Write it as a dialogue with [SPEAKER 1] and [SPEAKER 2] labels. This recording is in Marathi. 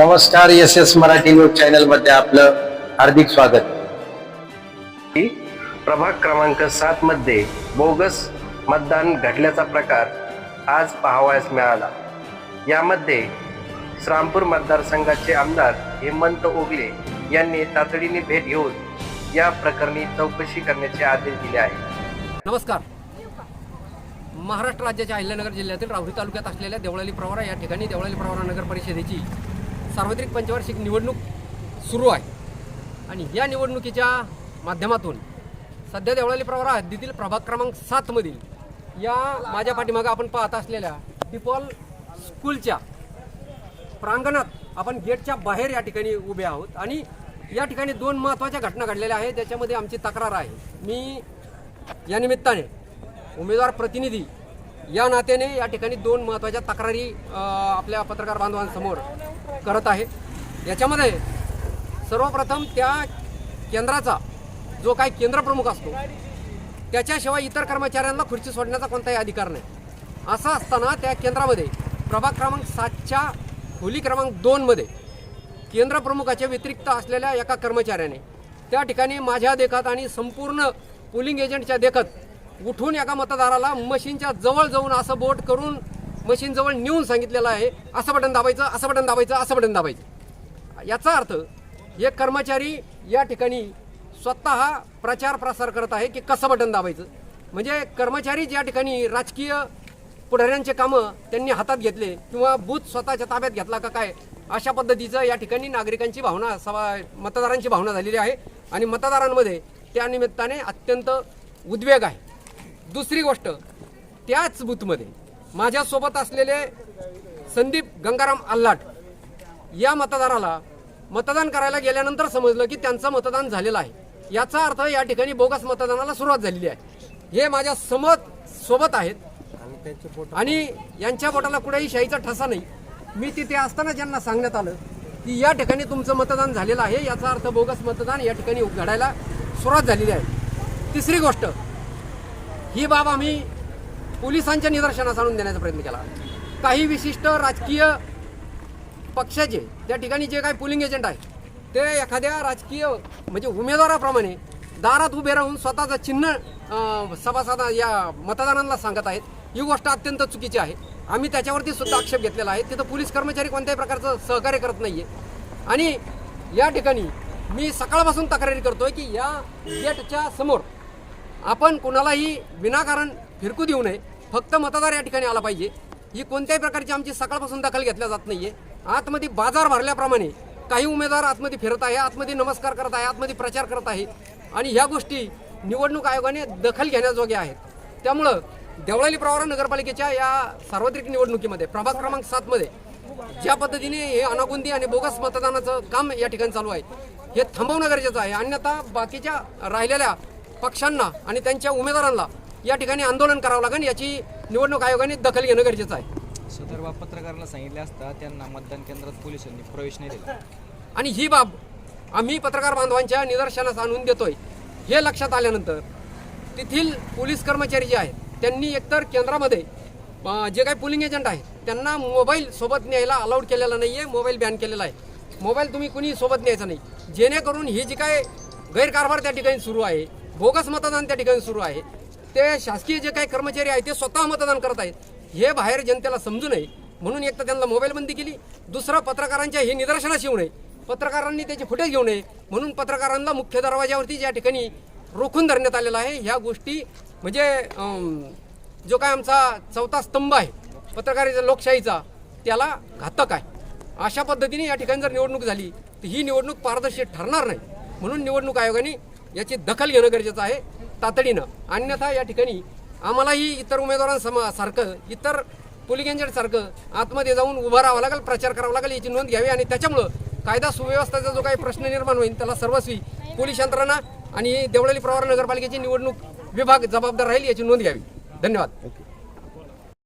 [SPEAKER 1] नमस्कार एस एस मराठी न्यूज चॅनलमध्ये आपलं हार्दिक स्वागत.
[SPEAKER 2] प्रभाग क्रमांक सात मध्ये बोगस मतदान घडल्याचा प्रकार आज पाहावयास मिळाला. यामध्ये श्रामपूर मतदारसंघाचे आमदार हेमंत ओगले यांनी तातडीने भेट घेऊन या प्रकरणी चौकशी करण्याचे आदेश दिले आहेत.
[SPEAKER 3] नमस्कार. महाराष्ट्र राज्याच्या अहिल्यानगर जिल्ह्यातील राहुरी तालुक्यात असलेल्या देवळाली प्रवरा या ठिकाणी देवळाली प्रवरा नगर परिषदेची सार्वत्रिक पंचवार्षिक निवडणूक सुरू आहे. आणि या निवडणुकीच्या माध्यमातून सध्या देवळाली प्रवरा हद्दीतील प्रभाग क्रमांक सातमधील या माझ्या पाठीमागं आपण पाहत असलेल्या डिपॉल स्कूलच्या प्रांगणात आपण गेटच्या बाहेर या ठिकाणी उभे आहोत. आणि या ठिकाणी दोन महत्त्वाच्या घटना घडलेल्या आहेत त्याच्यामध्ये आमची तक्रार आहे. मी या निमित्ताने उमेदवार प्रतिनिधी या नात्याने या ठिकाणी दोन महत्त्वाच्या तक्रारी आपल्या पत्रकार बांधवांसमोर करत आहे. याच्यामध्ये सर्वप्रथम त्या केंद्राचा जो काही केंद्रप्रमुख असतो त्याच्याशिवाय इतर कर्मचाऱ्यांना खुर्ची सोडण्याचा कोणताही अधिकार नाही. असं असताना त्या केंद्रामध्ये प्रभाग क्रमांक सातच्या खोली क्रमांक दोनमध्ये केंद्रप्रमुखाच्या व्यतिरिक्त असलेल्या एका कर्मचाऱ्याने त्या ठिकाणी माझ्या देखत आणि संपूर्ण पोलिंग एजंटच्या देखत उठून एका मतदाराला मशीनच्या जवळ जाऊन असं बोट करून मशीन जवळ नेऊन सांगितलेलं आहे असं बटन दाबायचं असं बटन दाबायचं असं बटन दाबायचं. याचा अर्थ हे कर्मचारी या ठिकाणी स्वतः प्रचार प्रसार करत आहे की कसं बटन दाबायचं? म्हणजे कर्मचारी ज्या ठिकाणी राजकीय पुढाऱ्यांचे कामं त्यांनी हातात घेतले किंवा बूथ स्वतःच्या ताब्यात घेतला का काय अशा पद्धतीचं या ठिकाणी नागरिकांची भावना सभा मतदारांची भावना झालेली आहे. आणि मतदारांमध्ये त्या निमित्ताने अत्यंत उद्वेग आहे. दुसरी गोष्ट त्याच बूथमध्ये माझ्यासोबत असलेले संदीप गंगाराम आल्लाट या मतदाराला मतदान करायला गेल्यानंतर समजलं की त्यांचं मतदान झालेलं आहे. याचा अर्थ या ठिकाणी बोगस मतदानाला सुरुवात झालेली आहे. हे माझ्या समत सोबत आहेत. आणि यांच्या बोटाला कुठेही शाहीचा ठसा नाही. मी तिथे असताना ज्यांना सांगण्यात आलं की या ठिकाणी तुमचं मतदान झालेलं आहे याचा अर्थ बोगस मतदान या ठिकाणी घडायला सुरुवात झालेली आहे. तिसरी गोष्ट ही बाब आम्ही पोलिसांच्या निदर्शनास आणून देण्याचा प्रयत्न केला. काही विशिष्ट राजकीय पक्षाचे त्या ठिकाणी जे काही पोलिंग एजंट आहे ते एखाद्या राजकीय म्हणजे उमेदवाराप्रमाणे दारात उभे राहून स्वतःचं चिन्ह सभासद या मतदारांना सांगत आहेत. ही गोष्ट अत्यंत चुकीची आहे. आम्ही त्याच्यावरती सुद्धा आक्षेप घेतलेला आहे. तिथं पोलीस कर्मचारी कोणत्याही प्रकारचं सहकार्य करत नाही आहे आणि या ठिकाणी मी सकाळपासून तक्रारी करतोय की या गेटच्या समोर आपण कुणालाही विनाकारण फिरकू देऊ नये. फक्त मतदार या ठिकाणी आला पाहिजे. ही कोणत्याही प्रकारची आमची सकाळपासून दखल घेतल्या जात नाहीये. आतमध्ये बाजार भरल्याप्रमाणे काही उमेदवार आतमध्ये फिरत आहे आतमध्ये नमस्कार करत आहे आतमध्ये प्रचार करत आहे आणि ह्या गोष्टी निवडणूक आयोगाने दखल घेण्याजोग्या आहेत. त्यामुळं देवळाली प्रवरा नगरपालिकेच्या या सार्वत्रिक निवडणुकीमध्ये प्रभाग क्रमांक सातमध्ये ज्या पद्धतीने हे अनागुंदी आणि बोगस मतदानाचं काम या ठिकाणी चालू आहे हे थांबवणं गरजेचं आहे. अन्यथा बाकीच्या राहिलेल्या पक्षांना आणि त्यांच्या उमेदवारांना या ठिकाणी आंदोलन करावं लागेल याची निवडणूक आयोगाने दखल घेणं गरजेचं आहे.
[SPEAKER 4] सदर बाब पत्रकाराला सांगितले असता त्यांना मतदान केंद्रात पोलिसांनी प्रवेश नाही दिला.
[SPEAKER 3] आणि ही बाब आम्ही पत्रकार बांधवांच्या निदर्शनास आणून देतोय. हे लक्षात आल्यानंतर तेथील पोलीस कर्मचारी जे आहेत त्यांनी एकतर केंद्रामध्ये जे काही पोलिंग एजंट आहेत त्यांना मोबाईल सोबत न्यायला अलाउड केलेला नाही आहे मोबाईल बॅन केलेला आहे. मोबाईल तुम्ही कुणी सोबत न्यायचा नाही. जेणेकरून ही जी काय गैरकारभार त्या ठिकाणी सुरू आहे बोगस मतदान त्या ठिकाणी सुरू आहे. ते शासकीय जे काही कर्मचारी आहेत ते स्वतः मतदान करत आहेत. हे बाहेर जनतेला समजू नये. म्हणून एक तर त्यांना मोबाईल बंदी केली. दुसरं पत्रकारांच्या हे निदर्शनास येऊ नये. पत्रकारांनी त्याचे फुटेज घेऊ नये. म्हणून पत्रकारांना मुख्य दरवाज्यावरती ज्या ठिकाणी रोखून धरण्यात आलेला आहे ह्या गोष्टी म्हणजे जो काय आमचा चौथा स्तंभ आहे पत्रकारिता लोकशाहीचा त्याला घातक आहे. अशा पद्धतीने या ठिकाणी जर निवडणूक झाली तर ही निवडणूक पारदर्शी ठरणार नाही. म्हणून निवडणूक आयोगाने याची दखल घेणं गरजेचं आहे. तातडीनं. अन्यथा या ठिकाणी आम्हालाही इतर उमेदवारांसमा सारखं इतर पोलिंग एजंटसारखं आतमध्ये जाऊन उभं राहावं लागेल प्रचार करावा लागेल याची नोंद घ्यावी आणि त्याच्यामुळं कायदा सुव्यवस्थेचा जो काही प्रश्न निर्माण होईल त्याला सर्वस्वी पोलीस यंत्रणा आणि देवळाली प्रवार नगरपालिकेची निवडणूक विभाग जबाबदार राहील याची नोंद घ्यावी. धन्यवाद.